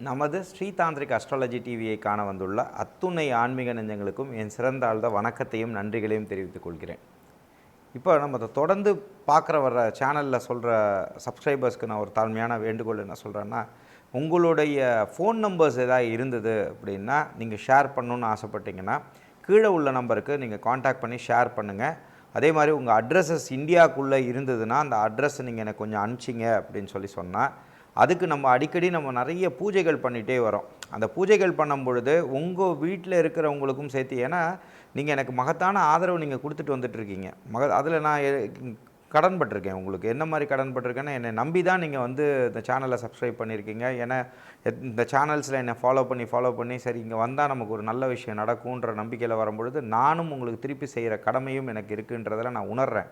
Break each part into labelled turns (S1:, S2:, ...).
S1: நமது ஸ்ரீதாந்திரிக் அஸ்ட்ராலஜி டிவியை காண வந்துள்ள அத்துணை ஆன்மீக நெஞ்சங்களுக்கும் என் சிறந்த ஆழ்ந்த வணக்கத்தையும் நன்றிகளையும் தெரிவித்துக் கொள்கிறேன். இப்போ நம்ம அதை தொடர்ந்து பார்க்குற வர்ற சேனலில் சொல்கிற சப்ஸ்கிரைபர்ஸ்க்கு நான் ஒரு தாழ்மையான வேண்டுகோள் என்ன சொல்கிறேன்னா உங்களுடைய ஃபோன் நம்பர்ஸ் எதாவது இருந்தது அப்படின்னா நீங்கள் ஷேர் பண்ணணுன்னு ஆசைப்பட்டீங்கன்னா கீழே உள்ள நம்பருக்கு நீங்கள் காண்டாக்ட் பண்ணி ஷேர் பண்ணுங்கள் அதே மாதிரி உங்கள் அட்ரஸஸ் இந்தியாவுக்குள்ளே இருந்ததுன்னா அந்த அட்ரஸ் நீங்கள் எனக்கு கொஞ்சம் அனுப்பிச்சிங்க அப்படின்னு சொல்லி சொன்னால் அதுக்கு நம்ம அடிக்கடி நம்ம நிறைய பூஜைகள் பண்ணிகிட்டே வரோம். அந்த பூஜைகள் பண்ணும் பொழுது உங்கள் வீட்டில் இருக்கிறவங்களுக்கும் சேர்த்து ஏன்னா நீங்கள் எனக்கு மகத்தான ஆதரவு நீங்கள் கொடுத்துட்டு வந்துட்டுருக்கீங்க மக அதில் நான் கடன்பட்டிருக்கேன் கடன் பட்டிருக்கேன் உங்களுக்கு. என்ன மாதிரி கடன்பட்டிருக்கேன்னா என்னை நம்பி தான் நீங்கள் வந்து இந்த சேனலை சப்ஸ்கிரைப் பண்ணியிருக்கீங்க ஏன்னா எத்- இந்த சேனல்ஸில் என்னை ஃபாலோ பண்ணி ஃபாலோ பண்ணி சரி இங்கே வந்தால் நமக்கு ஒரு நல்ல விஷயம் நடக்கும்ன்ற நம்பிக்கையில் வரும்பொழுது நானும் உங்களுக்கு திருப்பி செய்கிற கடமையும் எனக்கு இருக்குன்றதில் நான் உணர்கிறேன்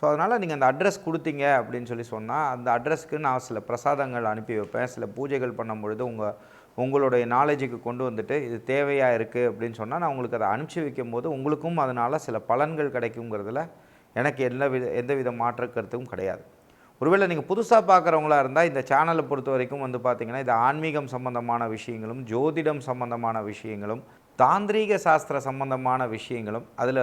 S1: ஸோ அதனால் நீங்கள் அந்த அட்ரஸ் கொடுத்தீங்க அப்படின்னு சொல்லி சொன்னால் அந்த அட்ரஸ்க்கு நான் சில பிரசாதங்கள் அனுப்பி வைப்பேன். சில பூஜைகள் பண்ணும் பொழுது உங்கள் உங்களுடைய நாலேஜுக்கு கொண்டு வந்துட்டு இது தேவையாக இருக்குது அப்படின்னு சொன்னால் நான் உங்களுக்கு அதை அனுப்பிச்சி வைக்கும் போது உங்களுக்கும் அதனால் சில பலன்கள் கிடைக்குங்கிறதுல எனக்கு எந்த வித எந்த வித மாற்று கருத்தும் கிடையாது. ஒருவேளை நீங்கள் புதுசாக பார்க்குறவங்களா இருந்தால் இந்த சேனலை பொறுத்த வரைக்கும் வந்து பார்த்திங்கன்னா இது ஆன்மீகம் சம்பந்தமான விஷயங்களும் ஜோதிடம் சம்பந்தமான விஷயங்களும் தாந்திரீக சாஸ்திர சம்பந்தமான விஷயங்களும் அதில்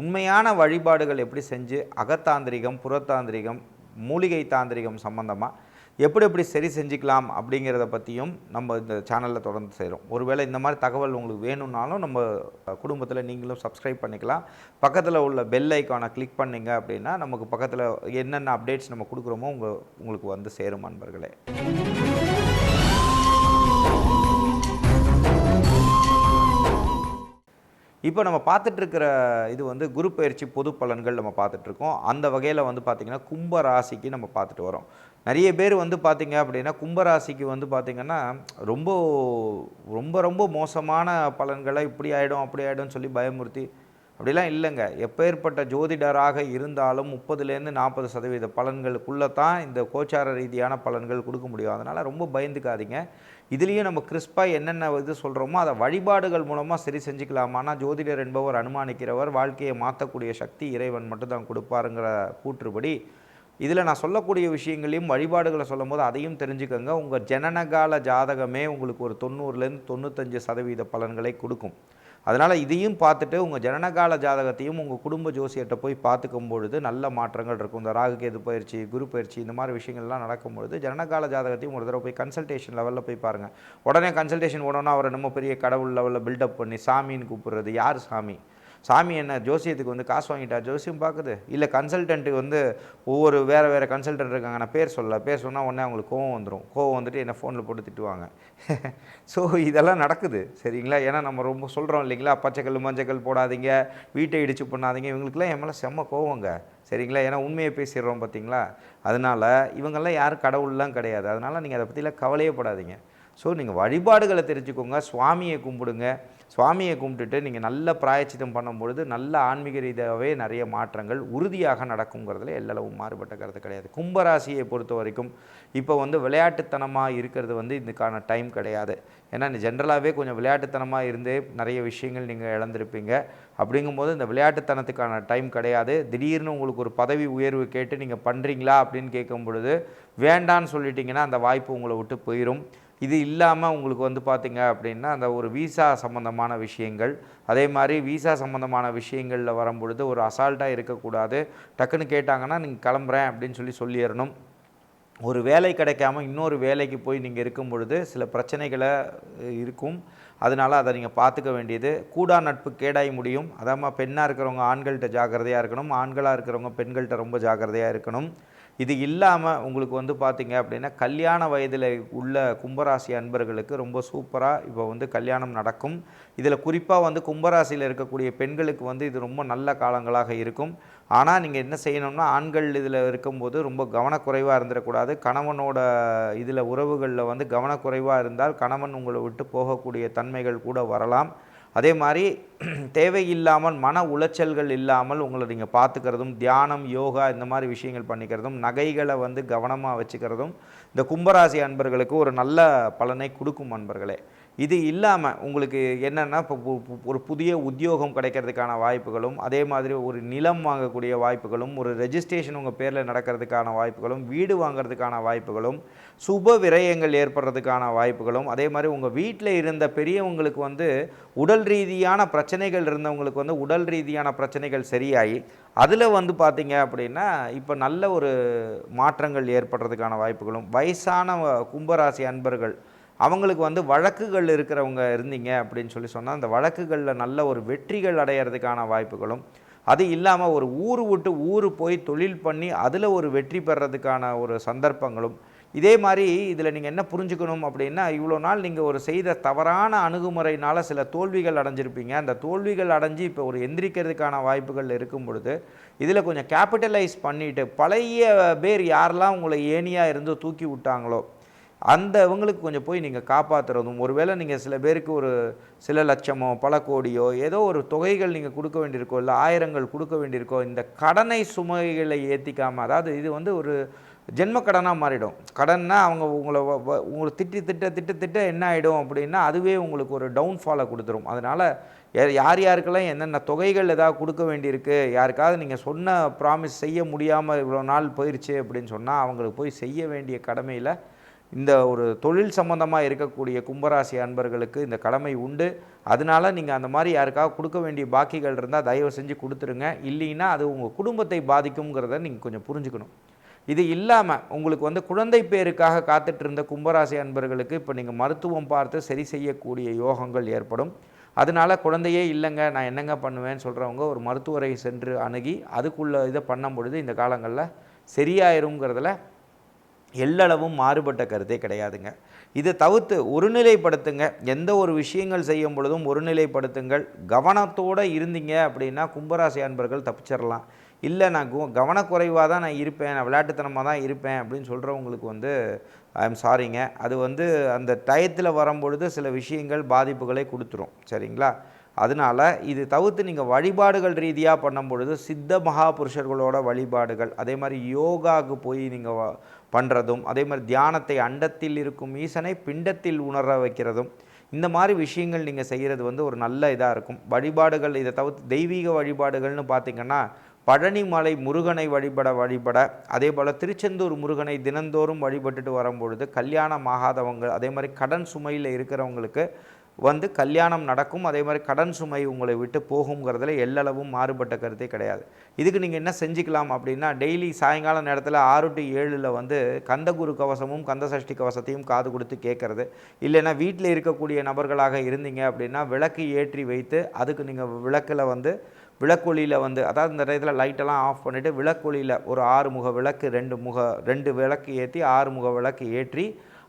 S1: உண்மையான வழிபாடுகள் எப்படி செஞ்சு அகத்தாந்திரிகம் புறத்தாந்திரிகம் மூலிகை தாந்திரிகம் சம்பந்தமாக எப்படி எப்படி சரி செஞ்சுக்கலாம் அப்படிங்கிறத பற்றியும் நம்ம இந்த சேனலில் தொடர்ந்து செய்கிறோம் ஒருவேளை இந்த மாதிரி தகவல் உங்களுக்கு வேணும்னாலும் நம்ம குடும்பத்தில் நீங்களும் சப்ஸ்கிரைப் பண்ணிக்கலாம். பக்கத்தில் உள்ள பெல் ஐக்கானை கிளிக் பண்ணிங்க அப்படின்னா நமக்கு பக்கத்தில் என்னென்ன அப்டேட்ஸ் நம்ம கொடுக்குறோமோ உங்கள் உங்களுக்கு வந்து சேரும் அன்பர்களே. இப்போ நம்ம பார்த்துட்ருக்கிற இது வந்து குரு பயிற்சி பொது பலன்கள் நம்ம பார்த்துட்ருக்கோம். அந்த வகையில் வந்து பார்த்திங்கன்னா கும்ப ராசிக்கு நம்ம பார்த்துட்டு வரோம். நிறைய பேர் வந்து பார்த்திங்க அப்படின்னா கும்பராசிக்கு வந்து பார்த்திங்கன்னா ரொம்ப ரொம்ப ரொம்ப மோசமான பலன்களை இப்படி ஆகிடும் அப்படி ஆகிடும் சொல்லி பயமுறுத்தி அப்படிலாம் இல்லைங்க. எப்பேற்பட்ட ஜோதிடராக இருந்தாலும் முப்பதுலேருந்து நாற்பது சதவீத பலன்களுக்குள்ளே தான் இந்த கோச்சார ரீதியான பலன்கள் கொடுக்க முடியும். அதனால் ரொம்ப பயந்துக்காதீங்க. இதுலேயும் நம்ம கிறிஸ்பாக என்னென்ன இது சொல்கிறோமோ அதை வழிபாடுகள் மூலமாக சரி செஞ்சுக்கலாமானா ஜோதிடர் என்பவர் அனுமானிக்கிறவர் வாழ்க்கையை மாற்றக்கூடிய சக்தி இறைவன் மட்டும்தான் கொடுப்பாருங்கிற கூற்றுப்படி இதில் நான் சொல்லக்கூடிய விஷயங்களையும் வழிபாடுகளை சொல்லும்போது அதையும் தெரிஞ்சுக்கோங்க. உங்கள் ஜனனகால ஜாதகமே உங்களுக்கு ஒரு தொண்ணூறுலேருந்து தொண்ணூத்தஞ்சு சதவீத பலன்களை கொடுக்கும். அதனால் இதையும் பார்த்துட்டு உங்கள் ஜனனகால ஜாதகத்தையும் உங்கள் குடும்ப ஜோசியர்கிட்ட போய் பார்த்துக்கும் பொழுது நல்ல மாற்றங்கள் இருக்கும். இந்த ராகு கேது பயிற்சி குரு பயிற்சி இந்த மாதிரி விஷயங்கள்லாம் நடக்கும் பொழுது ஜனனகால ஜாதகத்தையும் ஒரு தடவை போய் கன்சல்டேஷன் லெவலில் போய் பாருங்கள் உடனே கன்சல்டேஷன் போனோன்னா அவரை நம்ம பெரிய கடவுள் லெவலில் பில்டப் பண்ணி சாமின்னு கூப்பிடுறது யார் சாமி? சாமி என்ன ஜோசியத்துக்கு வந்து காசு வாங்கிட்டா ஜோசியம் பார்க்குது. இல்லை கன்சல்டண்ட்டுக்கு வந்து ஒவ்வொரு வேறு வேறு கன்சல்டன்ட் இருக்காங்க. நான் பேர் சொல்ல பேர் சொன்னால் உடனே அவங்களுக்கு கோவம் வந்துடும் கோவம் வந்துட்டு என்னை ஃபோனில் போட்டு திட்டுவாங்க. ஸோ இதெல்லாம் நடக்குது. சரிங்களா? ஏன்னா நம்ம ரொம்ப சொல்கிறோம் இல்லைங்களா? பச்சைக்கல் மஞ்சக்கல் போடாதீங்க. வீட்டை இடிச்சு பண்ணாதீங்க. இவங்களுக்குலாம் என் மேலே செம்ம கோவங்க. சரிங்களா? ஏன்னா உண்மையை பேசிடுறோம் பார்த்தீங்களா அதனால் இவங்கெல்லாம் யாரும் கடவுள்லாம் கிடையாது. அதனால் நீங்கள் அதை பற்றிலாம் கவலையே படாதீங்க. ஸோ நீங்கள் வழிபாடுகளை தெரிஞ்சுக்கோங்க. சுவாமியை கும்பிடுங்க. சுவாமியை கும்பிட்டுட்டு நீங்கள் நல்ல பிராயச்சித்தம் பண்ணும்பொழுது நல்ல ஆன்மீக ரீதியாகவே நிறைய மாற்றங்கள் உறுதியாக நடக்குங்கிறதுல எல்லளவும் மாறுபட்ட கருத்து கிடையாது. கும்பராசியை பொறுத்த வரைக்கும் இப்போ வந்து விளையாட்டுத்தனமாக இருக்கிறது வந்து இதுக்கான டைம் கிடையாது. ஏன்னா ஜென்ரலாகவே கொஞ்சம் விளையாட்டுத்தனமாக இருந்தே நிறைய விஷயங்கள் நீங்கள் இழந்திருப்பீங்க. அப்படிங்கும்போது இந்த விளையாட்டுத்தனத்துக்கான டைம் கிடையாது. திடீர்னு உங்களுக்கு ஒரு பதவி உயர்வு கேட்டு நீங்கள் பண்ணுறீங்களா அப்படின்னு கேட்கும் பொழுது வேண்டான்னு சொல்லிட்டீங்கன்னா அந்த வாய்ப்பு உங்களை விட்டு போயிடும் இது இல்லாமல் உங்களுக்கு வந்து பார்த்தீங்க அப்படின்னா அந்த ஒரு விசா சம்மந்தமான விஷயங்கள் அதே மாதிரி விசா சம்மந்தமான விஷயங்களில் வரும்பொழுது ஒரு அசால்ட்டாக இருக்கக்கூடாது. டக்குன்னு கேட்டாங்கன்னா நீங்கள் கிளம்புறேன் அப்படின்னு சொல்லி சொல்லிடணும் ஒரு வேலை கிடைக்காம இன்னொரு வேலைக்கு போய் நீங்கள் இருக்கும் பொழுது சில பிரச்சனைகளை இருக்கும். அதனால் அதை நீங்கள் பார்த்துக்க வேண்டியது. கூடா நட்பு கேடாய் முடியும். அதாமல் பெண்ணாக இருக்கிறவங்க ஆண்கள்கிட்ட ஜாக்கிரதையாக இருக்கணும். ஆண்களாக இருக்கிறவங்க பெண்கள்கிட்ட ரொம்ப ஜாக்கிரதையாக இருக்கணும். இது இல்லாமல் உங்களுக்கு வந்து பார்த்திங்க அப்படின்னா கல்யாண வயதில் உள்ள கும்பராசி அன்பர்களுக்கு ரொம்ப சூப்பராக இப்போ வந்து கல்யாணம் நடக்கும். இதில் குறிப்பாக வந்து கும்பராசியில் இருக்கக்கூடிய பெண்களுக்கு வந்து இது ரொம்ப நல்ல காலங்களாக இருக்கும். ஆனால் நீங்கள் என்ன செய்யணும்னா ஆண்கள் இதில் இருக்கும்போது ரொம்ப கவனக்குறைவாக இருந்துடக்கூடாது. கணவனோட இதில் உறவுகளில் வந்து கவனக்குறைவாக இருந்தால் கணவன் உங்களை விட்டு போகக்கூடிய தன்மைகள் கூட வரலாம். அதே மாதிரி தேவையில்லாமல் மன உளைச்சல்கள் இல்லாமல் உங்களை நீங்கள் பார்த்துக்கிறதும் தியானம் யோகா இந்த மாதிரி விஷயங்கள் பண்ணிக்கிறதும் நகைகளை வந்து கவனமாக வச்சுக்கிறதும் இந்த கும்பராசி அன்பர்களுக்கு ஒரு நல்ல பலனை கொடுக்கும் அன்பர்களே. இது இல்லாமல் உங்களுக்கு என்னென்னா இப்போ பு- பு- ஒரு புதிய உத்தியோகம் கிடைக்கிறதுக்கான வாய்ப்புகளும் அதே மாதிரி ஒரு நிலம் வாங்கக்கூடிய வாய்ப்புகளும் ஒரு ரெஜிஸ்ட்ரேஷன் உங்கள் பேரில் நடக்கிறதுக்கான வாய்ப்புகளும் வீடு வாங்குறதுக்கான வாய்ப்புகளும் சுப விரயங்கள் ஏற்படுறதுக்கான வாய்ப்புகளும் அதே மாதிரி உங்கள் வீட்டில் இருந்த பெரியவங்களுக்கு வந்து உடல் ரீதியான பிரச்சனைகள் இருந்தவங்களுக்கு வந்து உடல் ரீதியான பிரச்சனைகள் சரியாகி அதில் வந்து பார்த்தீங்க அப்படின்னா இப்போ நல்ல ஒரு மாற்றங்கள் ஏற்படுறதுக்கான வாய்ப்புகளும் வயசான கும்பராசி அன்பர்கள் அவங்களுக்கு வந்து வழக்குகள் இருக்கிறவங்க இருந்தீங்க அப்படின்னு சொல்லி சொன்னால் அந்த வழக்குகளில் நல்ல ஒரு வெற்றிகள் அடையிறதுக்கான வாய்ப்புகளும் அது இல்லாமல் ஒரு ஊர் விட்டு ஊர் போய் தொழில் பண்ணி அதில் ஒரு வெற்றி பெறதுக்கான ஒரு சந்தர்ப்பங்களும். இதே மாதிரி இதில் நீங்கள் என்ன புரிஞ்சுக்கணும் அப்படின்னா இவ்வளோ நாள் நீங்கள் ஒரு செய்த தவறான அணுகுமுறையினால் சில தோல்விகள் அடைஞ்சிருப்பீங்க. அந்த தோல்விகள் அடைஞ்சு இப்போ ஒரு எந்திரிக்கிறதுக்கான வாய்ப்புகள் இருக்கும் பொழுது இதில் கொஞ்சம் கேபிட்டலைஸ் பண்ணிவிட்டு பழைய பேர் யாரெல்லாம் உங்களை ஏனியாக இருந்து தூக்கி விட்டாங்களோ அந்த இவங்களுக்கு கொஞ்சம் போய் நீங்கள் காப்பாற்றுறதும் ஒருவேளை நீங்கள் சில பேருக்கு ஒரு சில லட்சமோ பல கோடியோ ஏதோ ஒரு தொகைகள் நீங்கள் கொடுக்க வேண்டியிருக்கோ இல்லை ஆயிரங்கள் கொடுக்க வேண்டியிருக்கோ இந்த கடனை சுமைகளை ஏற்றிக்காமல் அதாவது இது வந்து ஒரு ஜென்ம கடனாக மாறிடும். கடன்னா அவங்க உங்களை வ- உங்களை திட்டி திட்ட திட்ட திட்ட என்ன ஆகிடும் அப்படின்னா அதுவே உங்களுக்கு ஒரு டவுன்ஃபாலை கொடுத்துரும். அதனால் யார் யாருக்கெல்லாம் என்னென்ன தொகைகள் ஏதாவது கொடுக்க வேண்டியிருக்கு யாருக்காவது நீங்கள் சொன்ன ப்ராமிஸ் செய்ய முடியாமல் இவ்வளோ நாள் போயிடுச்சு அப்படின்னு சொன்னால் அவங்களுக்கு போய் செய்ய வேண்டிய கடமையில் இந்த ஒரு தொழில் சம்பந்தமாக இருக்கக்கூடிய கும்பராசி அன்பர்களுக்கு இந்த கடமை உண்டு. அதனால நீங்கள் அந்த மாதிரி யாருக்காக கொடுக்க வேண்டிய பாக்கிகள் இருந்தால் தயவு செஞ்சு கொடுத்துருங்க. இல்லைன்னா அது உங்கள் குடும்பத்தை பாதிக்குங்கிறத நீங்கள் கொஞ்சம் புரிஞ்சுக்கணும். இது இல்லாமல் உங்களுக்கு வந்து குழந்தை பேருக்காக காத்துட்டு இருந்த கும்பராசி அன்பர்களுக்கு இப்போ நீங்கள் மருத்துவம் பார்த்து சரி செய்யக்கூடிய யோகங்கள் ஏற்படும். அதனால குழந்தையே இல்லைங்க நான் என்னங்க பண்ணுவேன்னு சொல்கிறவங்க ஒரு மருத்துவரை சென்று அணுகி அதுக்குள்ள இதை பண்ணும் பொழுது இந்த காலங்களில் சரியாயிருங்கிறதுல எல்லளவும் மாறுபட்ட கருத்தே கிடையாதுங்க. இதை தவிர்த்து ஒருநிலைப்படுத்துங்க. எந்த ஒரு விஷயங்கள் செய்யும் பொழுதும் ஒருநிலைப்படுத்துங்கள். கவனத்தோடு இருந்தீங்க அப்படின்னா கும்பராசி அன்பர்கள் தப்பிச்சிடலாம் இல்லை நான் கவனக்குறைவாக தான் நான் இருப்பேன். நான் விளையாட்டுத்தனமாக தான் இருப்பேன் அப்படின்னு சொல்கிறவங்களுக்கு வந்து ஐ எம் சாரிங்க அது வந்து அந்த டயத்தில் வரும்பொழுது சில விஷயங்கள் பாதிப்புகளை கொடுத்துரும். சரிங்களா? அதனால இது தவிர்த்து நீங்கள் வழிபாடுகள் ரீதியாக பண்ணும் பொழுது சித்த மகாபுருஷர்களோட வழிபாடுகள் அதே மாதிரி யோகாவுக்கு போய் நீங்கள் பண்ணுறதும் அதே மாதிரி தியானத்தை அண்டத்தில் இருக்கும் ஈசனை பிண்டத்தில் உணர வைக்கிறதும் இந்த மாதிரி விஷயங்கள் நீங்கள் செய்கிறது வந்து ஒரு நல்ல இதாக இருக்கும். வழிபாடுகள் இதை தவிர்த்து தெய்வீக வழிபாடுகள்னு பார்த்திங்கன்னா பழனிமலை முருகனை வழிபட வழிபட அதே போல் திருச்செந்தூர் முருகனை தினந்தோறும் வழிபட்டுட்டு வரும்பொழுது கல்யாணம் ஆகாதவங்க அதே மாதிரி கடன் சுமையில் இருக்கிறவங்களுக்கு வந்து கல்யாணம் நடக்கும் அதே மாதிரி கடன் சுமை உங்களை விட்டு போகுங்கிறதுல எல்லளவும் மாறுபட்ட கருத்தே கிடையாது. இதுக்கு நீங்கள் என்ன செஞ்சுக்கலாம் அப்படின்னா டெய்லி சாயங்கால நேரத்தில் ஆறு டு ஏழில் வந்து கந்தகுரு கவசமும் கந்த சஷ்டி கவசத்தையும் காது கொடுத்து கேட்குறது இல்லைன்னா வீட்டில் இருக்கக்கூடிய நபர்களாக இருந்தீங்க அப்படின்னா விளக்கு ஏற்றி வைத்து அதுக்கு நீங்கள் விளக்கில் வந்து விளக்கொலியில் வந்து அதாவது இந்த இதில் லைட்டெல்லாம் ஆஃப் பண்ணிவிட்டு விளக்கொலியில் ஒரு ஆறு முக விளக்கு ரெண்டு முக ரெண்டு விளக்கு ஏற்றி ஆறு முக விளக்கு ஏற்றி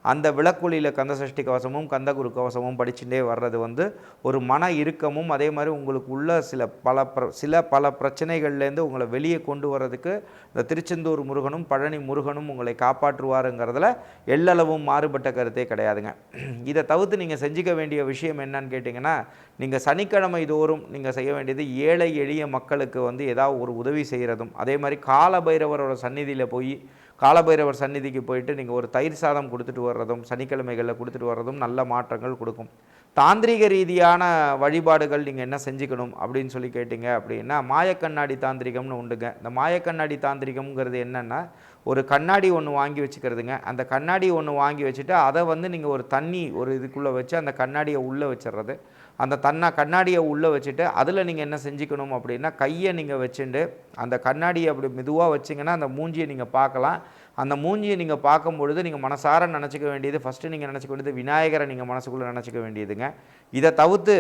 S1: அந்த விளக்குழியில் கந்தசஷ்டி கவசமும் கந்தகுரு கவசமும் படிச்சுட்டே வர்றது வந்து ஒரு மன இறுக்கமும் அதே மாதிரி உங்களுக்கு உள்ள சில பல பிர சில பல பிரச்சனைகள்லேருந்து உங்களை வெளியே கொண்டு வர்றதுக்கு இந்த திருச்செந்தூர் முருகனும் பழனி முருகனும் உங்களை காப்பாற்றுவாருங்கிறதுல எல்லளவும் மாறுபட்ட கருத்தே கிடையாதுங்க. இதை தவிர்த்து நீங்கள் செஞ்சுக்க வேண்டிய விஷயம் என்னன்னு கேட்டிங்கன்னா நீங்கள் சனிக்கிழமை தோறும் நீங்கள் செய்ய வேண்டியது ஏழை எளிய மக்களுக்கு வந்து ஏதாவது ஒரு உதவி செய்கிறதும் அதே மாதிரி காலபைரவரோட சந்நிதியில் போய் காலபைரவர் சந்நிதிக்கு போயிட்டு நீங்கள் ஒரு தயிர் சாதம் கொடுத்துட்டு வர்றதும் சனிக்கிழமைகளில் கொடுத்துட்டு வர்றதும் நல்ல மாற்றங்கள் கொடுக்கும். தாந்திரிக ரீதியான வழிபாடுகள் நீங்கள் என்ன செஞ்சுக்கணும் அப்படின்னு சொல்லி கேட்டிங்க அப்படின்னா மாயக்கண்ணாடி தாந்திரிகம்னு உண்டுங்க. இந்த மாயக்கண்ணாடி தாந்திரிகம்ங்கிறது என்னென்னா ஒரு கண்ணாடி ஒன்று வாங்கி வச்சுக்கிறதுங்க. அந்த கண்ணாடி ஒன்று வாங்கி வச்சுட்டு அதை வந்து நீங்கள் ஒரு தண்ணி ஒரு இதுக்குள்ளே வச்சு அந்த கண்ணாடியை உள்ளே வச்சிடுறது அந்த தன்னா கண்ணாடியை உள்ளே வச்சுட்டு அதில் நீங்கள் என்ன செஞ்சுக்கணும் அப்படின்னா கையை நீங்கள் வச்சுட்டு அந்த கண்ணாடியை அப்படி மெதுவாக வச்சிங்கன்னா அந்த மூஞ்சியை நீங்கள் பார்க்கலாம். அந்த மூஞ்சியை நீங்கள் பார்க்கும் பொழுது நீங்கள் மனசார நினச்சிக்க வேண்டியது ஃபஸ்ட்டு நீங்கள் நினச்சிக்க வேண்டியது விநாயகரை நீங்கள் மனசுக்குள்ளே நினச்சிக்க வேண்டியதுங்க. இதை தவிர்த்து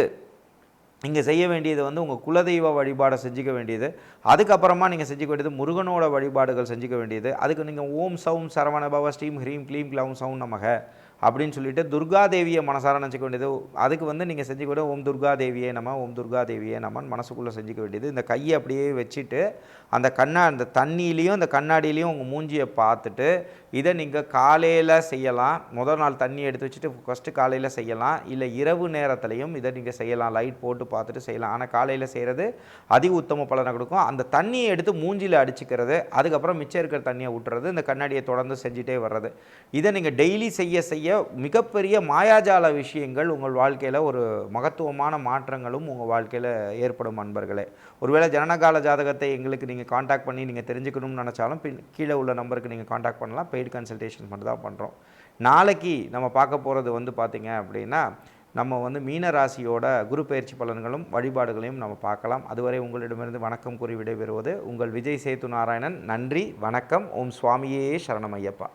S1: நீங்கள் செய்ய வேண்டியது வந்து உங்கள் குலதெய்வ வழிபாடை செஞ்சுக்க வேண்டியது. அதுக்கப்புறமா நீங்கள் செஞ்சுக்க வேண்டியது முருகனோட வழிபாடுகள் செஞ்சுக்க வேண்டியது. அதுக்கு நீங்கள் ஓம் சவும் சரவண பவ ஸ்ரீம் ஹ்ரீம் க்ளீம் க்ளவும் சௌம் நமக. அப்படின்னு சொல்லிட்டு துர்காதேவியை மனசார நினச்சிக்க வேண்டியது. அதுக்கு வந்து நீங்கள் செஞ்சுக்க வேண்டியது ஓம் துர்காதேவியே நம்ம ஓம் துர்காதேவியே நம்மன்னு மனசுக்குள்ளே செஞ்சுக்க வேண்டியது. இந்த கையை அப்படியே வச்சுட்டு அந்த கண்ணா அந்த தண்ணியிலையும் அந்த கண்ணாடியிலையும் உங்கள் மூஞ்சியை பார்த்துட்டு இதை நீங்கள் காலையில் செய்யலாம். முதல் நாள் தண்ணி எடுத்து வச்சுட்டு ஃபஸ்ட்டு காலையில் செய்யலாம். இல்லை இரவு நேரத்துலையும் இதை நீங்கள் செய்யலாம். லைட் போட்டு பார்த்துட்டு செய்யலாம். ஆனால் காலையில் செய்கிறது அதி உத்தம பலனை கொடுக்கும். அந்த தண்ணியை எடுத்து மூஞ்சியில் அடிச்சுக்கிறது அதுக்கப்புறம் மிச்சம் இருக்கிற தண்ணியை விட்டுறது இந்த கண்ணாடியை தொடர்ந்து செஞ்சுட்டே வர்றது. இதை நீங்கள் டெய்லி செய்ய செய்ய மிகப்பெரிய மாயாஜால விஷயங்கள் உங்கள் வாழ்க்கையில் ஒரு மகத்துவமான மாற்றங்களும் உங்கள் வாழ்க்கையில் ஏற்படும் அன்பர்களே. ஒருவேளை ஜனனகால ஜாதகத்தை எங்களுக்கு நீங்கள் காண்டாக்ட் பண்ணி நீங்கள் தெரிஞ்சுக்கணும்னு நினச்சாலும் பின் கீழே உள்ள நம்பருக்கு நீங்கள் காண்டாக்ட் பண்ணலாம். பெய்டு கன்சல்டேஷன் மட்டும் தான் பண்ணுறோம் நாளைக்கு நம்ம பார்க்க போகிறது வந்து பார்த்திங்க அப்படின்னா நம்ம வந்து மீன ராசியோட குரு பயிற்சி பலன்களும் வழிபாடுகளையும் நம்ம பார்க்கலாம். அதுவரை உங்களிடமிருந்து வணக்கம் கூறி விடைபெறுவது உங்கள் விஜய் சேத்து நாராயணன் நன்றி வணக்கம். ஓம் சுவாமியே சரணம் ஐயப்பா.